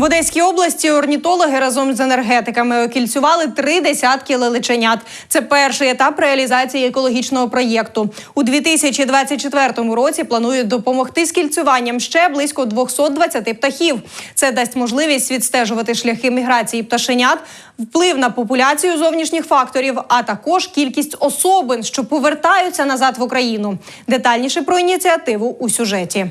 В Одеській області орнітологи разом з енергетиками окільцювали три десятки лелеченят. Це перший етап реалізації екологічного проєкту. У 2024 році планують допомогти з кільцюванням ще близько 220 птахів. Це дасть можливість відстежувати шляхи міграції пташенят, вплив на популяцію зовнішніх факторів, а також кількість особин, що повертаються назад в Україну. Детальніше про ініціативу у сюжеті.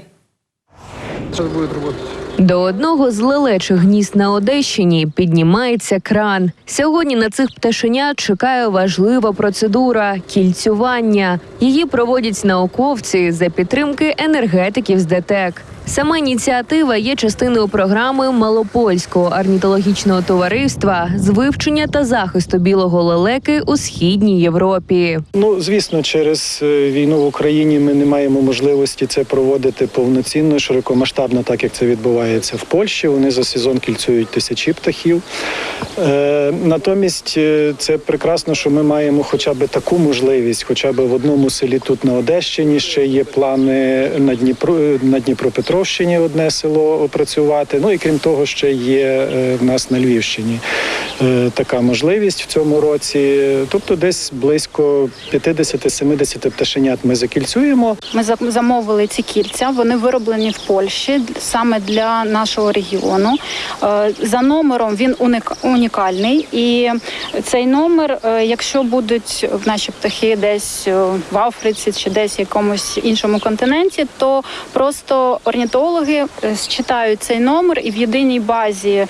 Сейчас будет работать. До одного з лелечих гнізд на Одещині піднімається кран. Сьогодні на цих пташенят чекає важлива процедура кільцювання. Її проводять науковці за підтримки енергетиків з ДТЕК. Сама ініціатива є частиною програми Малопольського орнітологічного товариства з вивчення та захисту білого лелеки у східній Європі. Ну, звісно, через е, війну в Україні ми не маємо можливості це проводити повноцінно, широкомасштабно, так як це відбувається в Польщі. Вони за сезон кільцюють тисячі птахів. Е, натомість е, це прекрасно, що ми маємо хоча б таку можливість, хоча б в одному селі тут на Одещині ще є плани на Дніпро на Дніпропетровщині одне село опрацювати. Ну і крім того, ще є е, в нас на Львівщині така можливість в цьому році. Тобто, десь близько 50-70 пташенят ми закільцюємо. Ми замовили ці кільця. Вони вироблені в Польщі саме для нашого регіону. Е, За номером він унікальний, і цей номер, е, якщо будуть в наші птахи десь е, в Африці чи десь в якомусь іншому континенті, то просто орнітологи е, считають цей номер, і в єдиній базі, е,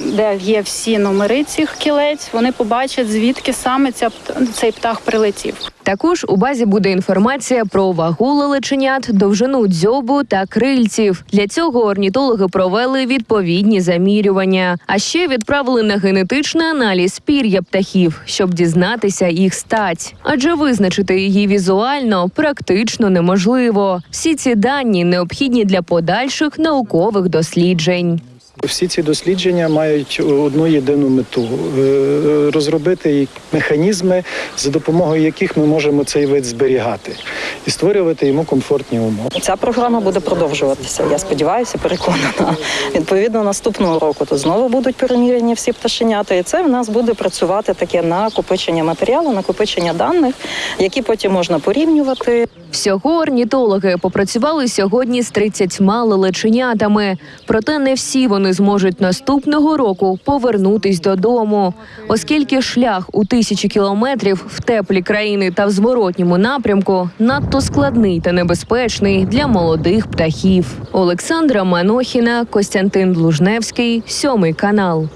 де є всі номери цих кілець, вони побачать звідки саме ця цей птах прилетів. Також у базі буде інформація про вагу лелеченят, довжину дзьобу та крильців. Для цього орнітологи провели відповідні замірювання. А ще відправили на генетичний аналіз пір'я птахів, щоб дізнатися їх стать. Адже визначити її візуально практично неможливо. Всі ці дані необхідні для подальших наукових досліджень. Всі ці дослідження мають одну єдину мету е, розробити механізми, за допомогою яких ми можемо цей вид зберігати і створювати йому комфортні умови. Ця програма буде продовжуватися. Я сподіваюся, переконана. Відповідно, наступного року тут знову будуть переміряні всі пташенята, і це в нас буде працювати таке накопичення матеріалу, накопичення даних, які потім можна порівнювати. Всього орнітологи попрацювали сьогодні з 30 лелеченятами. Проте не всі вони зможуть наступного року повернутись додому, оскільки шлях у тисячі кілометрів в теплі країни та в зворотньому напрямку надто складний та небезпечний для молодих птахів. Олександра Манохіна, Костянтин Блужневський, сьомий канал.